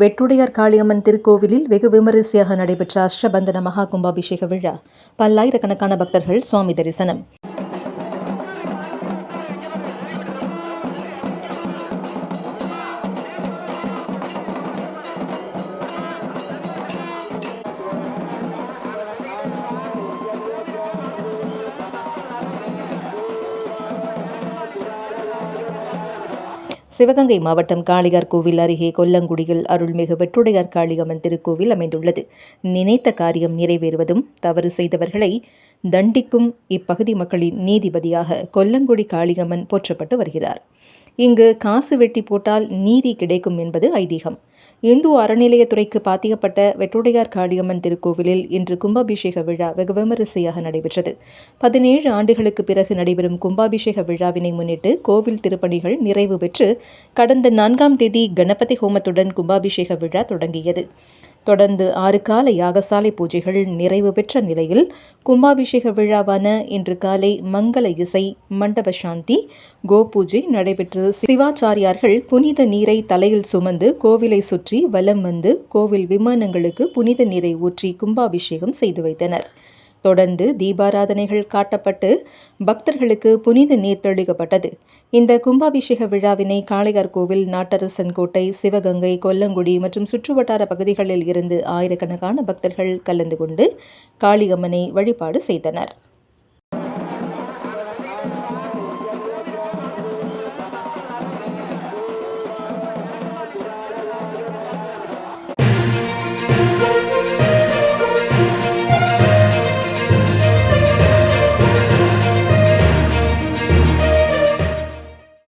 வெட்டுடையார் காளியம்மன் திருக்கோவிலில் வெகு விமரிசையாக நடைபெற்ற அஷ்டபந்தன மகா கும்பாபிஷேக விழா. பல்லாயிரக்கணக்கான பக்தர்கள் சுவாமி தரிசனம். சிவகங்கை மாவட்டம் காளியார் கோவில் அருகே கொல்லங்குடியில் அருள்மிகு வெட்டுடையார் காளியம்மன் திருக்கோவில் அமைந்துள்ளது. நினைத்த காரியம் நிறைவேறுவதும் தவறு செய்தவர்களை தண்டிக்கும் இப்பகுதி மக்களின் நீதிபதியாக கொல்லங்குடி காளியம்மன் போற்றப்பட்டு வருகிறார். இங்கு காசு வெட்டி போட்டால் நீதி கிடைக்கும் என்பது ஐதீகம். இந்து அறநிலையத்துறைக்கு பாத்தியப்பட்ட வெட்டுடையார் காளியம்மன் திருக்கோவிலில் இன்று கும்பாபிஷேக விழா வெகு விமரிசையாக நடைபெற்றது. பதினேழு ஆண்டுகளுக்கு பிறகு நடைபெறும் கும்பாபிஷேக விழாவினை முன்னிட்டு கோவில் திருப்பணிகள் நிறைவு பெற்று கடந்த நான்காம் தேதி கணபதி ஹோமத்துடன் கும்பாபிஷேக விழா தொடங்கியது. தொடர்ந்து ஆறு கால யாகசாலை பூஜைகள் நிறைவு பெற்ற நிலையில் கும்பாபிஷேக விழாவான இன்று காலை மங்கள இசை மண்டப சாந்தி கோபூஜை நடைபெற்று சிவாச்சாரியார்கள் புனித நீரை தலையில் சுமந்து கோவிலை சுற்றி வலம் வந்து கோவில் விமானங்களுக்கு புனித நீரை ஊற்றி கும்பாபிஷேகம் செய்து வைத்தனர். தொடர்ந்து தீபாராதனைகள் காட்டப்பட்டு பக்தர்களுக்கு புனித நீர் தெளிக்கப்பட்டது. இந்த கும்பாபிஷேக விழாவினை காளையார் கோவில் நாட்டரசன் கோட்டை சிவகங்கை கொல்லங்குடி மற்றும் சுற்றுவட்டார பகுதிகளில் இருந்து ஆயிரக்கணக்கான பக்தர்கள் கலந்து கொண்டு காளியம்மனை வழிபாடு செய்தனர்.